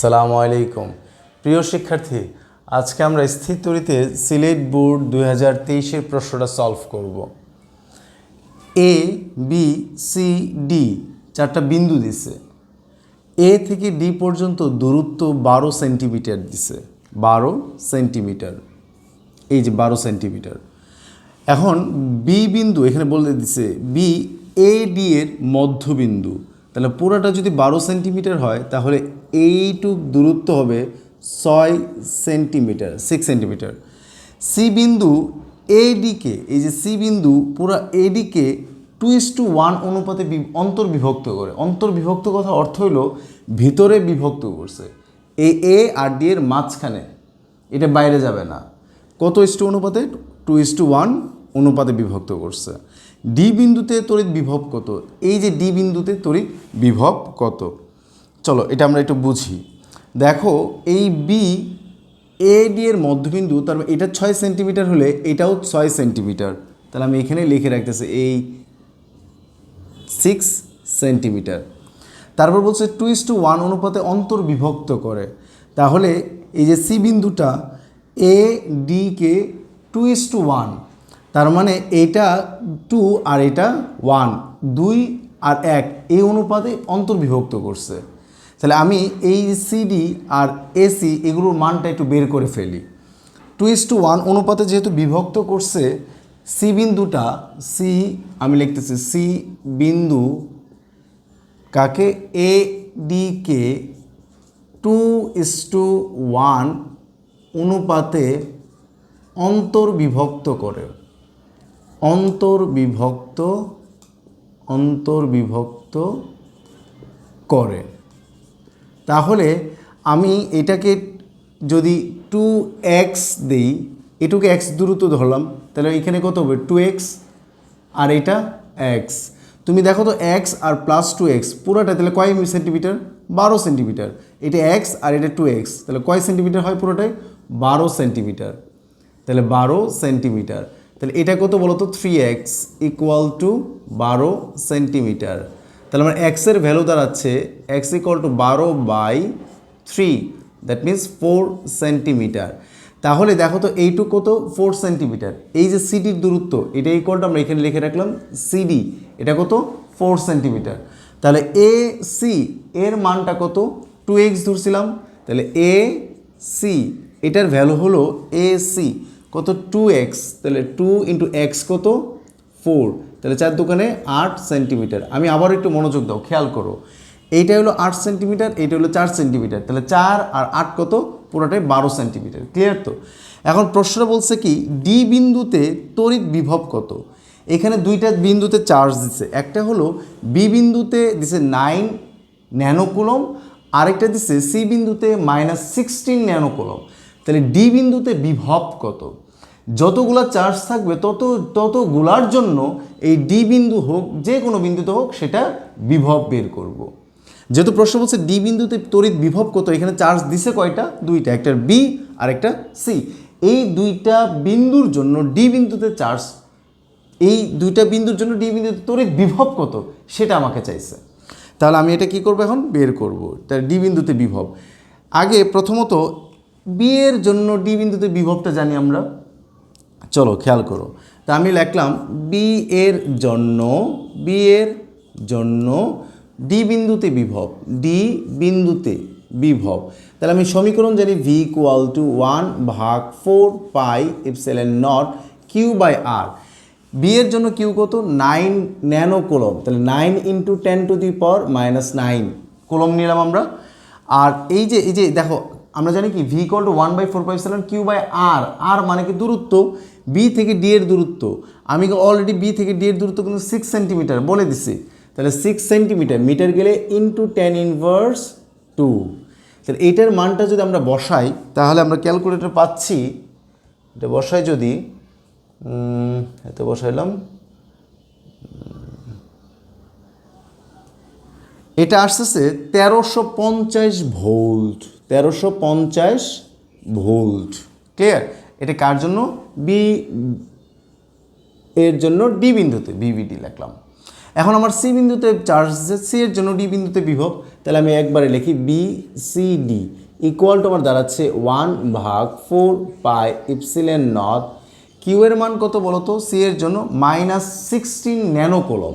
সালামু আলাইকুম। প্রিয় শিক্ষার্থী, আজকে আমরা স্থির তরিতে সিলেট বোর্ড দুই হাজার তেইশের প্রশ্নটা সলভ করব। এ বি সি ডি চারটা বিন্দু দিছে। এ থেকে ডি পর্যন্ত দূরত্ব বারো সেন্টিমিটার দিছে। বারো সেন্টিমিটার। এই যে বারো সেন্টিমিটার। এখন বি বিন্দু এখানে বলে দিছে বি এ ডি এর মধ্যবিন্দু। তাহলে পুরোটা যদি বারো সেন্টিমিটার হয়, তাহলে এইটুক দূরত্ব হবে ছয় সেন্টিমিটার সিক্স সেন্টিমিটার। সি বিন্দু এডিকে এই যে সি বিন্দু পুরো এডিকে টু ইস টু ওয়ান অনুপাতে অন্তর্বিভক্ত করে। অন্তর্বিভক্ত কথা অর্থ হলো ভিতরে বিভক্ত করছে। এ এ আর ডি এর মাঝখানে, এটা বাইরে যাবে না। কত ইস টু অনুপাতে? টু ইস টু ওয়ান অনুপাতে বিভক্ত করছে। ডি বিন্দুতে তড়িৎ বিভব কত? এই যে ডি বিন্দুতে তড়িৎ বিভব কত? চলো, এটা আমরা একটু বুঝি। দেখো, এই বি এ ডি এর মধ্যবিন্দু, তার মানে এটা ছয় সেন্টিমিটার হলে এটাও ছয় সেন্টিমিটার। তাহলে আমি এখানে লিখে রাখতেছি এই সিক্স সেন্টিমিটার। তারপর বলছে টু ইস টু ওয়ান অনুপাতে অন্তর্বিভক্ত করে। তাহলে এই যে সি বিন্দুটা এ ডিকে টু ইস টু ওয়ান তার মানে এটা টু আর এটা ওয়ান দুই আর এক, এই অনুপাতে অন্তর্বিভক্ত করছে। তাহলে আমি এই সিডি আর এসি এগুলোর মানটা একটু বের করে ফেলি। টু ইস টু ওয়ান অনুপাতে যেহেতু বিভক্ত করছে সি বিন্দুটা সি আমি লিখতেছি সি বিন্দু কাকে এ ডি কে টু ইস টু ওয়ান অনুপাতে অন্তর্বিভক্ত করে। অন্তর্বিভক্ত অন্তর্বিভক্ত করে। তাহলে আমি এটাকে যদি টু এক্স দিই, এটুকু এক্স দূরত্ব ধরলাম, তাহলে এখানে কত হবে? টু এক্স আর এটা এক্স তুমি দেখো তো x or plus two x পুরোটা তাহলে কয় সেন্টিমিটার বারো সেন্টিমিটার এটা এক্স আর এটা টু এক্স তাহলে কয় সেন্টিমিটার হয় পুরোটাই বারো সেন্টিমিটার তাহলে বারো সেন্টিমিটার তাহলে এটা কত বলো তো থ্রি এক্স ইকুয়াল টু বারো সেন্টিমিটার তাহলে আমার এক্সের ভ্যালু দাঁড়াচ্ছে এক্স ইকুয়াল টু বারো by three that means four centimetre তাহলে দেখো তো এইটুকু কত? ফোর সেন্টিমিটার এই যে সিডির দূরত্ব, এটা ইকুয়ালটা আমরা এখানে লিখে রাখলাম সিডি এটা কত? ফোর সেন্টিমিটার তাহলে এ সি এর মানটা কত? টু এক্স ধরছিলাম। তাহলে এ সি এটার ভ্যালু হলো এ সি কত? টু এক্স তাহলে টু ইন্টু এক্স কত? ফোর তাহলে চার দোকানে আট সেন্টিমিটার আমি আবার একটু মনোযোগ দাও, খেয়াল করো। এইটা হলো আট সেন্টিমিটার এইটা হলো চার সেন্টিমিটার তাহলে চার আর আট কত? পুরোটাই বারো সেন্টিমিটার ক্লিয়ার তো? এখন প্রশ্ন বলছে কি ডি বিন্দুতে তড়িৎ বিভব কত? এখানে দুইটা বিন্দুতে চার্জ দিছে। একটা হলো বি বিন্দুতে দিছে নাইন ন্যানোকুলম, আরেকটা দিছে সি বিন্দুতে মাইনাস সিক্সটিন ন্যানোকুলম। তাহলে ডি বিন্দুতে বিভব কত? যতগুলা চার্জ থাকবে, তত, ততগুলার জন্য এই ডি বিন্দু হোক, যে কোনো বিন্দুতে হোক, সেটা বিভব বের করব। যেহেতু প্রশ্ন বলছে ডি বিন্দুতে তড়িৎ বিভব কত? এখানে চার্জ দিছে কয়টা? দুইটা, একটা বি আর একটা সি এই দুইটা বিন্দুর জন্য ডি বিন্দুতে চার্জ এই দুইটা বিন্দুর জন্য ডি বিন্দুতে তড়িৎ বিভব কত? সেটা আমাকে চাইছে। তাহলে আমি এটা কি করব এখন? বের করব। তাহলে ডি বিন্দুতে বিভব। আগে প্রথমত বি এর জন্য ডি বিন্দুতে বিভবটা জানি আমরা। চলো খেয়াল করো। তা আমি লিখলাম বি এর জন্য বি এর জন্য ডি বিন্দুতে বিভব ডি বিন্দুতে বিভব। তাহলে আমি সমীকরণ জানি ভি ইকুয়াল টু ওয়ান ভাগ four pi epsilon naught q by r B এর জন্য কিউ কত? নাইন ন্যানো কোলম তাহলে nine into ten to the power minus nine coulomb নিলাম আমরা। আর এই যে এই যে দেখো, আমরা জানি কি? V equal to one by four pi epsilon q by r r মানে কি দূরত্ব? বি থেকে ডি এর দূরত্ব। আমি অলরেডি বি থেকে ডি এর দূরত্ব কিন্তু সিক্স সেন্টিমিটার বলে দিছি। তাহলে সিক্স সেন্টিমিটার মিটার গেলে ইন্টু টেন ইনভার্স টু তাহলে এইটার মানটা যদি আমরা বসাই, তাহলে আমরা ক্যালকুলেটর পাচ্ছি, এটা বসাই যদি এত বসাইলাম এটা আসতেছে তেরোশো পঞ্চাশ ভোল্ট, তেরোশো পঞ্চাশ ভোল্ট ক্লিয়ার এটা কার জন্য? বি এর জন্য ডি বিন্দুতে বিবিডি লিখলাম। এখন আমার সি বিন্দুতে চার্জ আছে সি এর জন্য ডি বিন্দুতে বিভব, তাহলে আমি একবারে লিখি B C D equal to আমার দাঁড়াচ্ছে ওয়ান ভাগ four pi epsilon naught q এর মান কত বলো তো? সি এর জন্য মাইনাস সিক্সটিন ন্যানো কোলম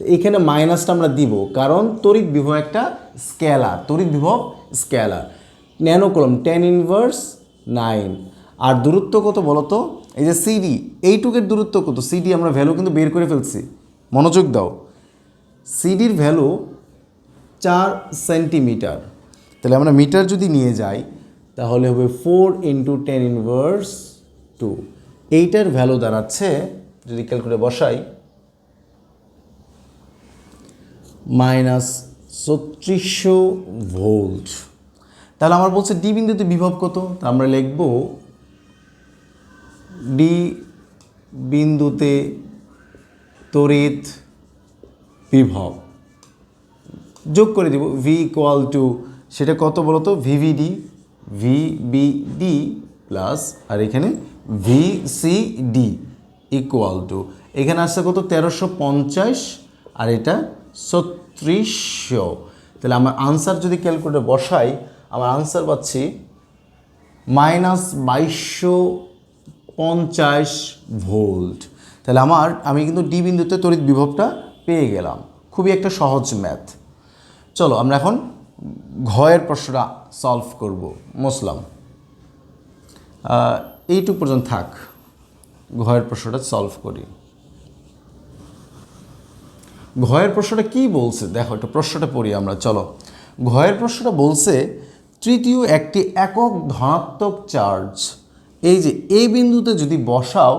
এখানে মাইনাসটা আমরা দিব, কারণ তড়িৎ বিভব একটা স্কেলার তড়িৎ বিভব scalar nano coulomb ten inverse nine আর দূরত্ব কত বলো তো এই যে সিডি এইটুকের দূরত্ব কত? সিডি আমরা ভ্যালু কিন্তু বের করে ফেলছি। মনোযোগ দাও। সিডির ভ্যালু চার সেন্টিমিটার তাহলে আমরা মিটার যদি নিয়ে যাই, তাহলে হবে four into ten inverse two এইটার ভ্যালু দাঁড়াচ্ছে, যদি ক্যালকুলেটর বসাই মাইনাস ছত্রিশশো ভোল্ট তাহলে আমার বলছে ডি বিন্দুতে বিভব কত? তা আমরা লিখব ডি বিন্দুতে তড়িৎ বিভব। যোগ করে দিব ভি ইকুয়াল টু সেটা কত বলতো? ভিভিডি ভিবিডি প্লাস আর এখানে V C D equal to এখানে আসছে কত? তেরোশো পঞ্চাশ, আর এটা ছত্রিশশো। তাহলে আমার আনসার যদি ক্যালকুলেটর বসাই, আমার আনসার পাচ্ছি মাইনাস বাইশশো পঞ্চাশ ভোল্ট। তাহলে আমার, আমি কিন্তু ডি বিন্দুতে তড়িৎ বিভবটা পেয়ে গেলাম। খুবই একটা সহজ ম্যাথ চলো, আমরা এখন ঘয়ের প্রশ্নটা সলভ করব। মুসলাম। এইটুকু পর্যন্ত থাক। ঘয়ের প্রশ্নটা সলভ করি। ঘয়ের প্রশ্নটা কি বলছে? দেখো, একটু প্রশ্নটা পড়ি আমরা, চলো। ঘয়ের প্রশ্নটা বলছে, তৃতীয় একটি একক ধনাত্মক চার্জ এই যে এই বিন্দুতে যদি বসাও,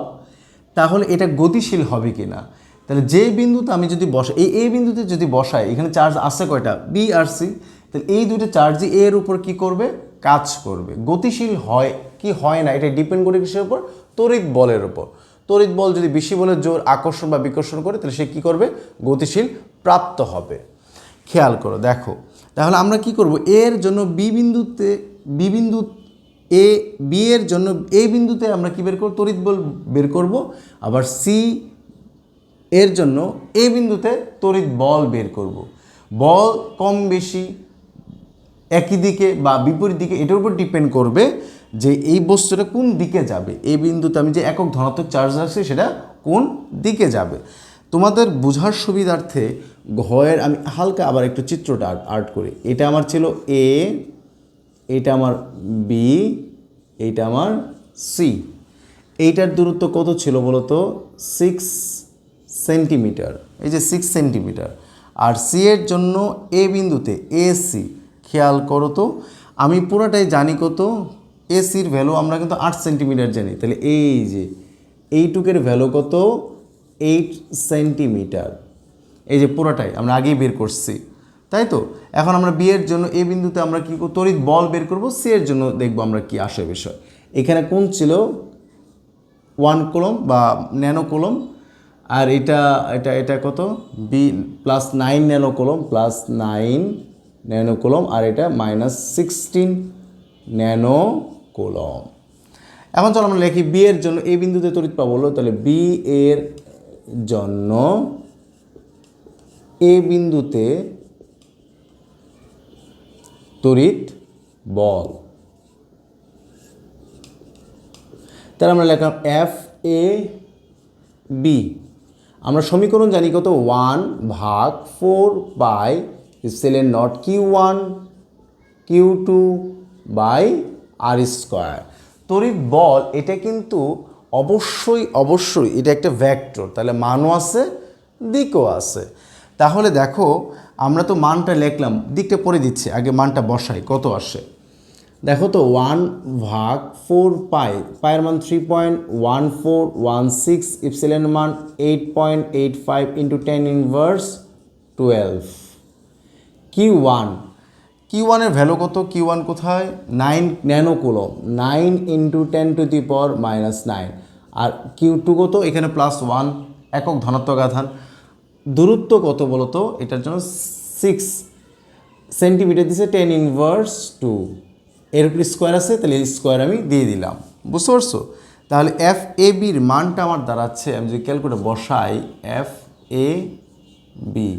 তাহলে এটা গতিশীল হবে কি না তাহলে যে বিন্দুতে আমি যদি বসা, এই এই বিন্দুতে যদি বসাই, এখানে চার্জ আছে কয়টা? বি আর সি। তাহলে এই দুটো চার্জই এর উপর কি করবে? কাজ করবে। গতিশীল হয় কি হয় না, এটা ডিপেন্ড করে কিসের উপর? তড়িৎ বলের উপর। তড়িৎ বল যদি বেশি বলের জোর আকর্ষণ বা বিকর্ষণ করে, তাহলে সে কী করবে? গতিশীল প্রাপ্ত হবে। খেয়াল করো, দেখো। তাহলে আমরা কি করব? এর জন্য বি বিন্দুতে, বি বিন্দু এ বি এর জন্য এই বিন্দুতে আমরা কি বের করব তড়িৎ বল বের করব। আবার সি এর জন্য এই বিন্দুতে তড়িৎ বল বের করব। বল কম বেশি একই দিকে বা বিপরীত দিকে এটার উপর ডিপেন্ড করবে যে এই বস্তুটা কোন দিকে যাবে। এই বিন্দুতে আমি যে একক ধনাত্মক চার্জ রাখছি সেটা কোন দিকে যাবে। তোমাদের বোঝার সুবিধার্থে ঘয়ের আমি হালকা আবার একটু চিত্রটা আর্ট করি। এটা আমার ছিল এ এটা আমার বি এইটা আমার সি এইটার দূরত্ব কত ছিল বলো তো সিক্স সেন্টিমিটার এই যে সিক্স সেন্টিমিটার আর সি এর জন্য এ বিন্দুতে এ সি খেয়াল করো তো, আমি পুরোটাই জানি কত? এসির ভ্যালু আমরা কিন্তু আট সেন্টিমিটার জানি। তাহলে এই যে এইটুকের ভ্যালু কত? এইট সেন্টিমিটার এই যে পুরোটাই আমরা আগেই বের করছি। তাই তো? এখন আমরা বি এর জন্য এ বিন্দুতে আমরা কি? তড়িৎ বল বের করব, সি এর জন্য দেখব আমরা কি আসে বিষয়। এখানে কোন ছিল? ওয়ান কলম বা ন্যানো কলম। আর এটা এটা এটা কত? B plus nine nano coulomb plus nine nano coulomb আর এটা মাইনাস সিক্সটিন ন্যানো কলম। এখন চলো আমরা লিখি বি এর জন্য এই বিন্দুতে তড়িৎ পাবো বলো তাহলে বি এর জন্য এ বিন্দুতে তড়িৎ বল। তাহলে আমরা লিখলাম এফ এ বি আমরা সমীকরণ জানি কত? ওয়ান ভাগ four pi epsilon naught q one q two by r square তড়িৎ বল, এটা কিন্তু অবশ্যই অবশ্যই এটা একটা ভ্যাক্টর তাহলে মানও আছে, দিকও আছে। তাহলে দেখো আমরা তো মানটা লিখলাম, দিকটা পরে দিচ্ছে, আগে মানটা বসাই, কত আসে। দেখো তো ওয়ান ভাগ ফোর পাই পায়ের মান three point one four one six epsilon মান eight point eight five into ten inverse twelve q one q ওয়ানের ভ্যালু কত? কিউ ওয়ান কোথায়? Nine nano coulomb nine into ten to the power minus nine R Q two কত? এখানে plus one একক ধনাত্মক আধান। দূরত্ব কত বলো তো এটার জন্য সিক্স সেন্টিমিটার দিছে টেন ইনভার্স টু এর উপর স্কোয়ার আছে, তাহলে এই স্কোয়ার আমি দিয়ে দিলাম। বুঝতে পারছ? তাহলে এফ এ বির মানটা আমার দাঁড়াচ্ছে, আমি যদি ক্যালকুলেটর বসাই এফ এ বি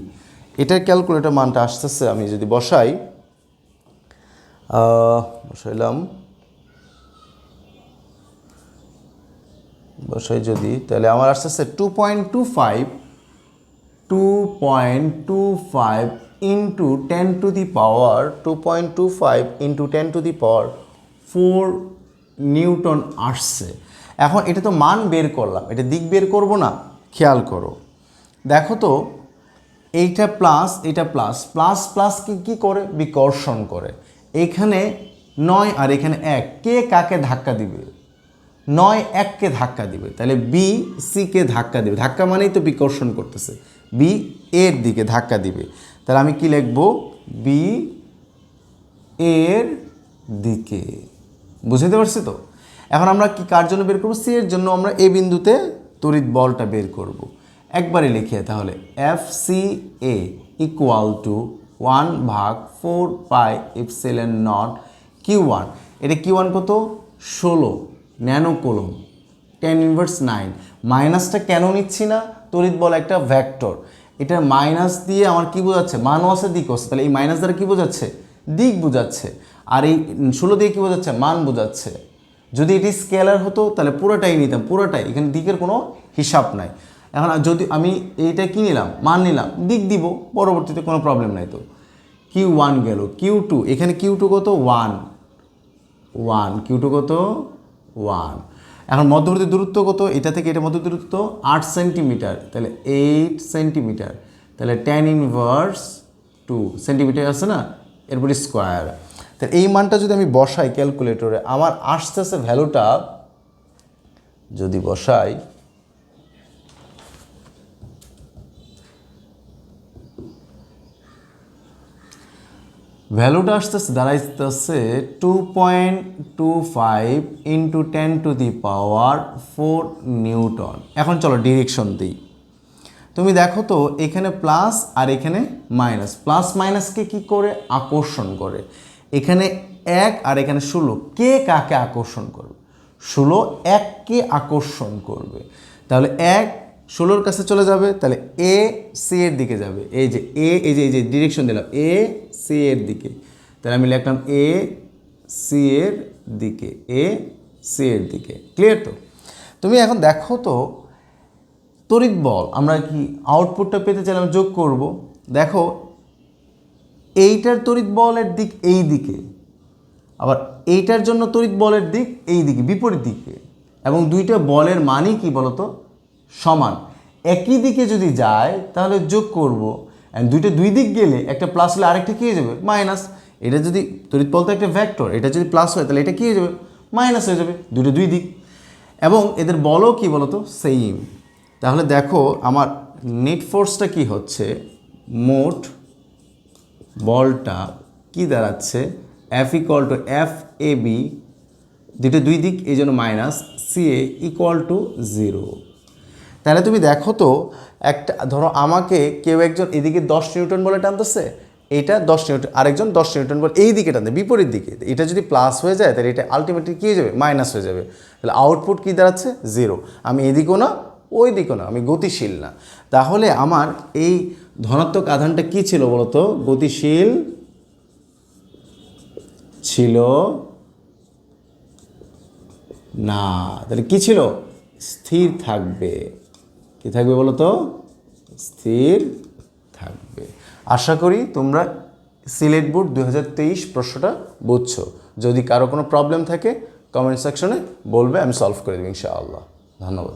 এটার ক্যালকুলেটর মানটা আসতেছে, আমি যদি বসাই বসাইলাম। বসাই যদি, তাহলে আমার আসতেছে two point two five two point two five into ten to the power two point two five into ten to the power four newton আসছে। এখন এটা তো মান বের করলাম, এটা দিক বের করব না, খেয়াল করো। দেখো তো, এইটা প্লাস এটা প্লাস প্লাস প্লাস কি, কী করে? বিকর্ষণ করে। এখানে নয় আর এখানে এক। কে কাকে ধাক্কা দিবে? নয় এককে ধাক্কা দিবে। তাহলে বি সিকে ধাক্কা দিবে। ধাক্কা মানেই তো বিকর্ষণ করতেছে। বি এর দিকে ধাক্কা দিবে। তাহলে আমি কি লিখব? বি এর দিকে। বুঝতে পারছি তো? এখন আমরা কি কার জন্য বের করব? সি এর জন্য আমরা এ বিন্দুতে তড়িৎ বলটা বের করব। একবারে লিখে তাহলে F C A equal to one ভাগ four pi epsilon naught q one এটা কিউ ওয়ান কত? ষোলো। Nano coulomb ten inverse nine মাইনাসটা কেন নিচ্ছি না? তড়িৎ বল একটা ভ্যাক্টর এটা মাইনাস দিয়ে আমার কি বোঝাচ্ছে? মানও আছে, দিক আছে। তাহলে এই মাইনাস দ্বারা কি বোঝাচ্ছে? দিক বোঝাচ্ছে। আর এই ষোলো দিয়ে কি বোঝাচ্ছে? মান বোঝাচ্ছে। যদি এটি স্কেলার হতো, তাহলে পুরোটাই নিতাম, পুরোটাই। এখানে দিকের কোনো হিসাব নাই। এখন যদি আমি এইটা কি নিলাম? মান নিলাম, দিক দিব, পরবর্তীতে কোনো প্রবলেম নাই তো। কিউ ওয়ান গেল কিউ টু এখানে কিউ টু কত? ওয়ান ওয়ান কিউ টু কত? ওয়ান এখন মধ্যবর্তী দূরত্ব কত? এটা থেকে এটা মধ্যবর্তী দূরত্ব আট সেন্টিমিটার তাহলে এইট সেন্টিমিটার তাহলে টেন ইনভার্স টু সেন্টিমিটার আছে না? এরপরে স্কোয়ার তাহলে এই মানটা যদি আমি বসাই ক্যালকুলেটরে আমার আসতেছে ভ্যালুটা যদি বসাই ভ্যালুটা আসতেছে, দাঁড়াইতেছে two point two five into ten to the power four newton এখন চলো ডিরেকশন দিই। তুমি দেখো তো, এখানে প্লাস আর এখানে মাইনাস প্লাস মাইনাসকে কি করে? আকর্ষণ করে। এখানে এক আর এখানে ষোলো। কে কাকে আকর্ষণ করবে? ষোলো এককে আকর্ষণ করবে। তাহলে এক ষোলোর কাছে চলে যাবে, তাহলে এ সি এর দিকে যাবে। এই যে এ এই যে এই যে ডিরেকশন দিলাম এ সি এর দিকে। তাহলে আমি লিখলাম এ সি এর দিকে এ সি এর দিকে। ক্লিয়ার তো? তুমি এখন দেখো তো, তড়িৎ বল, আমরা কি আউটপুটটা পেতে চাইলাম যোগ করব। দেখো, এইটার তড়িৎ বলের দিক এই দিকে, আবার এইটার জন্য তড়িৎ বলের দিক এই দিকে, বিপরীত দিকে। এবং দুইটা বলের মানই কি বলতো? সমান। একই দিকে যদি যায়, তাহলে যোগ করব। দুইটা দুই দিক গেলে একটা প্লাস হলে আরেকটা কী হয়ে যাবে? মাইনাস এটা যদি তড়িৎ বল তো একটা ভ্যাক্টর এটা যদি প্লাস হয়, তাহলে এটা কী হয়ে যাবে? মাইনাস হয়ে যাবে। দুটো দুই দিক। এবং এদের বলও কি বলতো? সেম তাহলে দেখো, আমার নেট ফোর্সটা কি হচ্ছে? মোট বলটা কি দাঁড়াচ্ছে? F equal to F A B দুটো দুই দিক, এই জন্য minus C A equal to zero তাহলে তুমি দেখো তো, একটা, ধরো আমাকে কেউ একজন এদিকে দশ নিউটন বলে টানতেছে, এটা দশ নিউটন, আরেকজন দশ নিউটন বলে এই দিকে টানতে, বিপরীত দিকে। এটা যদি প্লাস হয়ে যায়, তাহলে এটা আলটিমেটলি কী হয়ে যাবে? মাইনাস হয়ে যাবে। তাহলে আউটপুট কী দাঁড়াচ্ছে? জিরো আমি এদিকেও না ওই দিকেও না, আমি গতিশীল না। তাহলে আমার এই ধনাত্মক আধানটা কী ছিল বলতো? গতিশীল ছিল না। তাহলে কী ছিল? স্থির থাকবে। কি থাকবে বলো তো? স্থির থাকবে। আশা করি তোমরা সিলেট বোর্ড দু হাজার তেইশ প্রশ্নটা বুঝছ। যদি কারও কোনো প্রবলেম থাকে কমেন্ট সেকশনে বলবে, আমি সলভ করে দেবো ইনশাআল্লাহ। ধন্যবাদ।